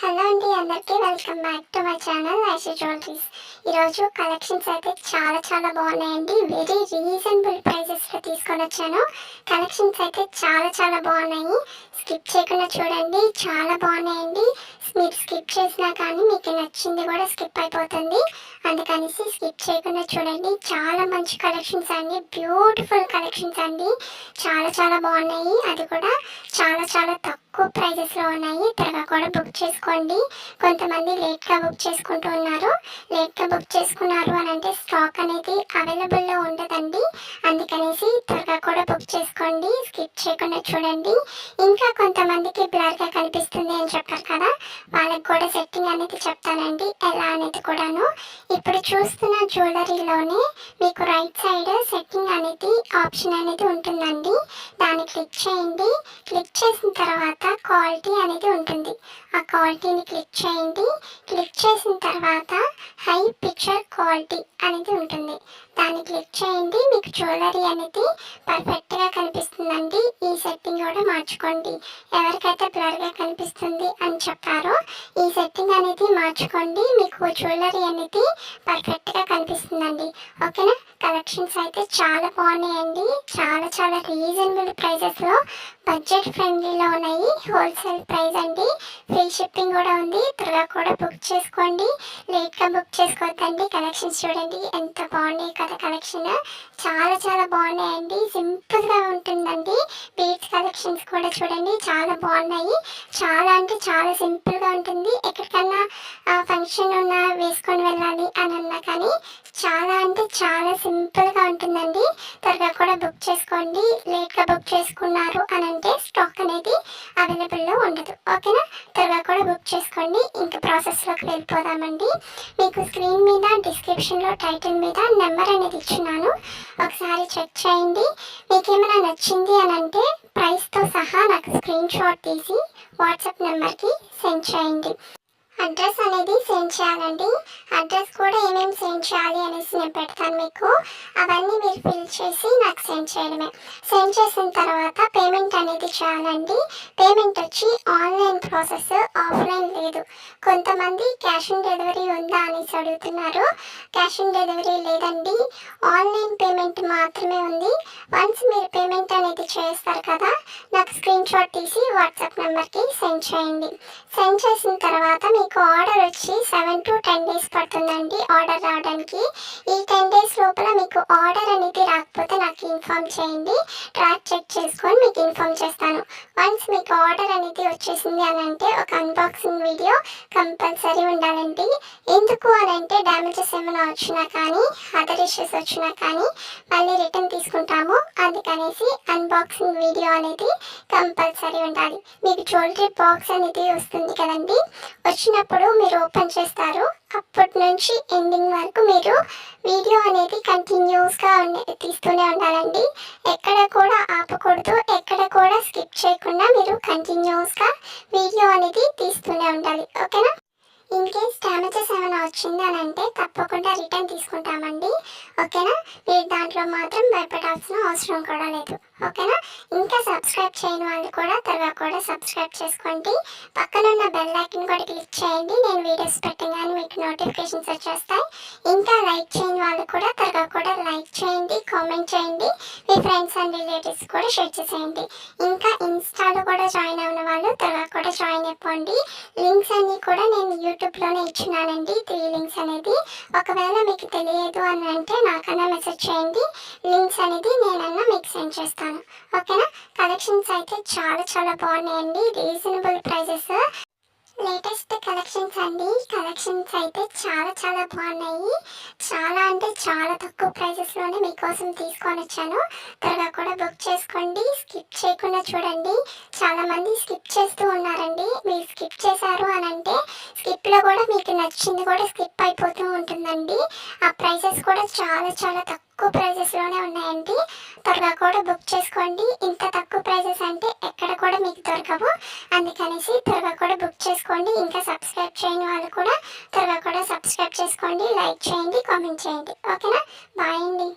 Hello అండి అందరికీ welcome back to my channel Aishi jewelleries. ఈరోజు కలెక్షన్స్ అయితే చాలా చాలా బాగున్నాయండి. వెరీ రీజనబుల్ ప్రైజెస్లో తీసుకొని వచ్చాను. కలెక్షన్స్ అయితే చాలా చాలా బాగున్నాయి. స్కిప్ చేయకుండా చూడండి చాలా బాగున్నాయండి. మీరు స్కిప్ చేసినా కానీ మీకు నచ్చింది కూడా స్కిప్ అయిపోతుంది. అందుకనేసి స్కిప్ చేయకుండా చూడండి. చాలా మంచి కలెక్షన్స్ అండి. బ్యూటిఫుల్ కలెక్షన్స్ అండి. చాలా చాలా బాగున్నాయి. అది కూడా చాలా చాలా తక్కువ ప్రైజెస్లో ఉన్నాయి. త్వరగా కూడా బుక్ చేసుకోండి. కొంతమంది లేట్గా బుక్ చేసుకుంటూ ఉన్నారు. లేట్గా బుక్ చేసుకున్నారు అని అంటే స్టాక్ అనేది అవైలబుల్లో ఉండదండి. అందుకనేసి త్వరగా కూడా బుక్ చేసుకోండి. స్కిప్ చేయకుండా చూడండి. ఇంకా కొంతమందికి బ్లర్గా కనిపిస్తుంది అని చెప్పారు కదా. వాళ్ళకి కూడా సెట్టింగ్ అనేది చెప్తానండి. ఎలా అనేది కూడాను. ఇప్పుడు చూస్తున్న జ్యువెలరీలోనే మీకు రైట్ సైడ్ సెట్టింగ్ అనేది ఆప్షన్ అనేది ఉంటుందండి. దాన్ని క్లిక్ చేయండి. క్లిక్ చేసిన తర్వాత క్వాలిటీ అనేది ఉంటుంది. ఆ క్వాలిటీని క్లిక్ చేయండి. క్లిక్ చేసిన తర్వాత హై పిక్చర్ క్వాలిటీ అనేది ఉంటుంది. దాన్ని క్లిక్ చేయండి. మీకు జ్యువెలరీ అనేది పర్ఫెక్ట్గా కనిపిస్తుందండి. ఈ సెట్టింగ్ కూడా మార్చుకోండి. ఎవరికైతే బ్లర్గా కనిపిస్తుంది అని చెప్పారో ఈ సెట్టింగ్ అనేది మార్చుకోండి. మీకు జ్యువెలరీ అనేది పర్ఫెక్ట్గా కనిపిస్తుందండి. ఓకేనా? కలెక్షన్స్ అయితే చాలా బాగున్నాయండి. చాలా చాలా రీజనబుల్ ప్రైజెస్లో బడ్జెట్ ఫ్రెండ్లీలో ఉన్నాయి. హోల్సేల్ ప్రైస్ అండి. ఫ్రీ షిప్పింగ్ కూడా ఉంది. త్వరగా కూడా బుక్ చేసుకోండి. లేట్గా బుక్ చేసుకోవద్దండి. కలెక్షన్స్ చూడండి. ఎంత బాగున్నాయి కదా కలెక్షన్ చాలా చాలా బాగున్నాయండి. సింపుల్గా ఉంటుందండి. బీట్స్ కలెక్షన్స్ కూడా చూడండి. చాలా బాగున్నాయి. చాలా అంటే చాలా సింపుల్గా ఉంటుంది. ఎక్కడికన్నా ఫంక్షన్ ఉన్నా వేసుకొని వెళ్ళాలి అని అన్నా కానీ చాలా అంటే చాలా సింపుల్గా ఉంటుందండి. త్వరగా కూడా బుక్ చేసుకోండి. లేట్గా బుక్ చేసుకున్నారు అని అంటే స్టాక్ అనేది అవైలబుల్లో ఉండదు. ఓకేనా త్వరగా కూడా బుక్ చేసుకోండి. ఇంకా ప్రాసెస్లోకి వెళ్ళిపోదామండి. మీకు స్క్రీన్ మీద డిస్క్రిప్షన్లో టైటిల్ మీద నెంబర్ అనేది ఇచ్చున్నాను. ఒకసారి చెక్ చేయండి. మీకు ఏమైనా నచ్చింది అని అంటే ప్రైస్తో సహా నాకు స్క్రీన్ షాట్ తీసి వాట్సాప్ నెంబర్కి సెండ్ చేయండి. అడ్రస్ అనేది సెండ్ చేయాలండి. అడ్రస్ కూడా ఏమేమి సెండ్ చేయాలి అనేసి నేను పెడతాను మీకు. అవన్నీ మీరు ఫిల్ చేసి నాకు సెండ్ చేయడమే. సెండ్ చేసిన తర్వాత పేమెంట్ అనేది చేయాలండి. పేమెంట్ వచ్చి ఆన్లైన్ ప్రాసెస్ ఆఫ్లైన్ లేదు. కొంతమంది క్యాష్ ఆన్ డెలివరీ ఉందా అనేసి అడుగుతున్నారు. క్యాష్ ఆన్ డెలివరీ లేదండి. ఆన్లైన్ పేమెంట్ మాత్రమే ఉంది. వన్స్ మీరు పేమెంట్ అనేది చేస్తారు కదా నాకు స్క్రీన్ షాట్ తీసి వాట్సాప్ నెంబర్కి సెండ్ చేయండి. సెండ్ చేసిన తర్వాత మీకు ఆర్డర్ వచ్చి సెవెన్ టు టెన్ డేస్ పడుతుందండి ఆర్డర్ రావడానికి. ఈ టెన్ డేస్ లోపల మీకు ఆర్డర్ అనేది రాకపోతే నాకు ఇన్ఫామ్ చేయండి. ట్రాక్ చెక్ చేసుకొని మీకు ఇన్ఫామ్ చేస్తాను. వన్స్ మీకు ఆర్డర్ అనేది వచ్చేసింది అని అంటే ఒక అన్బాక్సింగ్ వీడియో కంపల్సరీ ఉండాలండి. ఎందుకు అని అంటే డ్యామేజెస్ ఏమైనా వచ్చినా కానీ అదర్ ఇష్యూస్ వచ్చినా కానీ మళ్ళీ రిటర్న్ తీసుకుంటాము. అందుకనేసి అన్బాక్సింగ్ వీడియో అనేది కంపల్సరీ ఉండాలి. మీకు జ్యువెలరీ బాక్స్ అనేది వస్తుంది కదండి. వచ్చినప్పుడు మీరు ఓపెన్ చేస్తారు. అప్పటి నుంచి ఎండింగ్ వరకు మీరు వీడియో అనేది కంటిన్యూస్గా తీస్తూనే ఉండాలండి. ఎక్కడ కూడా ఆపకూడదు. ఎక్కడ కూడా స్కిప్ చేయకుండా మీరు కంటిన్యూస్గా వీడియో అనేది తీస్తూనే ఉండాలి. ఓకేనా? ఇన్ కేస్ ఏమైనా వచ్చింది అని అంటే తప్పకుండా రిటర్న్ తీసుకుంటామండి. ఓకేనా? మీరు దాంట్లో మాత్రం భయపడాల్సిన అవసరం కూడా లేదు. ఓకేనా? ఇంకా సబ్స్క్రైబ్ చేయని వాళ్ళు కూడా త్వరగా కూడా సబ్స్క్రైబ్ చేసుకోండి. పక్కనున్న బెల్ ఐకన్ కూడా క్లిక్ చేయండి. నేను వీడియోస్ పెట్టగానే మీకు నోటిఫికేషన్స్ వచ్చేస్తాయి. ఇంకా లైక్ చేయని వాళ్ళు కూడా త్వరగా కూడా లైక్ చేయండి కామెంట్ చేయండి. మీ ఫ్రెండ్స్ అండ్ రిలేటివ్స్ కూడా షేర్ చేసేయండి. ఇంకా ఇన్స్టాలో కూడా జాయిన్ అయిన వాళ్ళు త్వరగా కూడా జాయిన్ అయిపోండి. లింక్స్ అన్నీ కూడా నేను యూట్యూబ్లోనే ఇచ్చినానండి. త్రీ లింక్స్ అనేది. ఒకవేళ మీకు తెలియదు అని అంటే నాకన్నా మెసేజ్ చేయండి. లింక్స్ అనేది నేనన్నా మీకు సెండ్ చేస్తాను. ఓకేనా కలెక్షన్స్ అయితే చాలా చాలా బాగున్నాయండి. రీజనబుల్ ప్రైజెస్ లేటెస్ట్ కలెక్షన్స్ అండి. కలెక్షన్స్ అయితే చాలా చాలా బాగున్నాయి. చాలా అంటే చాలా తక్కువ ప్రైజెస్లోనే మీకోసం తీసుకొని వచ్చాను. త్వరగా కూడా బుక్ చేసుకోండి. స్కిప్ చేయకుండా చూడండి. చాలా మంది స్కిప్ చేస్తూ ఉన్నారండి. మీరు స్కిప్ చేశారు అని అంటే స్కిప్లో కూడా మీకు నచ్చింది కూడా స్కిప్ అయిపోతూ ఉంటుందండి. ఆ ప్రైజెస్ కూడా చాలా చాలా తక్కువ ప్రైజెస్లోనే ఉన్నాయండి. త్వరగా కూడా బుక్ చేసుకోండి. ఇంత తక్కువ ప్రైజెస్ అంటే ఎక్కడ కూడా మీకు దొరకవు. అందుకనేసి త్వరగా కూడా బుక్ చేసుకోండి. ఇంకా సబ్స్క్రైబ్ చేయని వాళ్ళు కూడా త్వరగా కూడా సబ్స్క్రైబ్ చేసుకోండి. లైక్ చేయండి కామెంట్ చేయండి. ఓకేనా బాయ్ అండి.